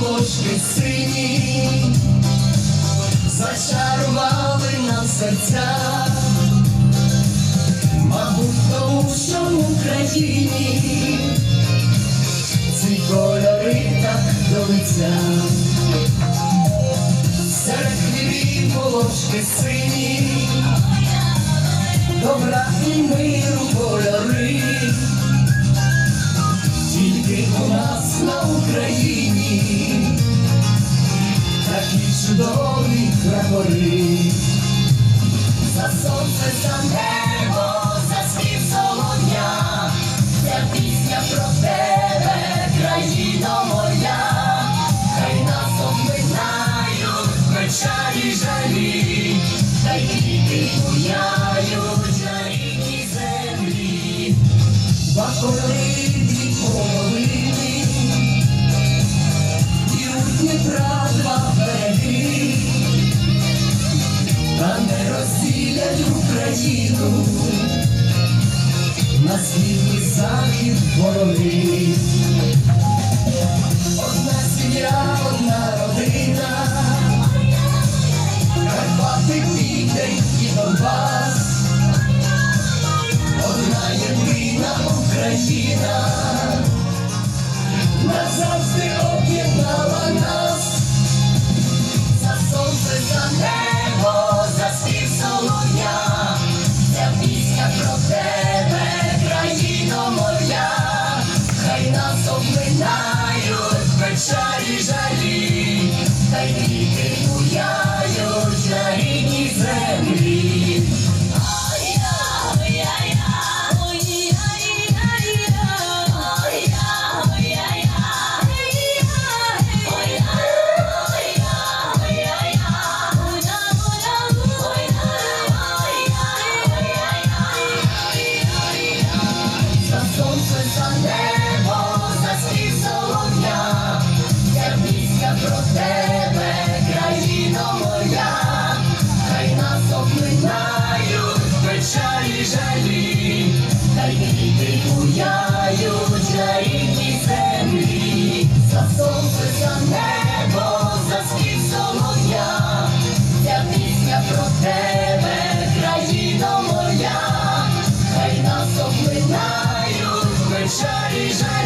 хлібі волошки сині, зачарували нам серця, мабуть, тому що в Україні ці кольори так до лиця. Серед хлібів волошки сині, добра і миру кольори, чудові прапори. За сонце, за небо, за спів солов'я, ця пісня про тебе, країно моя, хай нас обминають печалі жалі, хай квіти буяють на рідній землі, бакори дві половини, і у Дніпра два береги та не розділять Україну. На східний захід ворони. Одна сім'я, одна родина, Карпати, Південь і Донбас, Hallelujah. Jesus.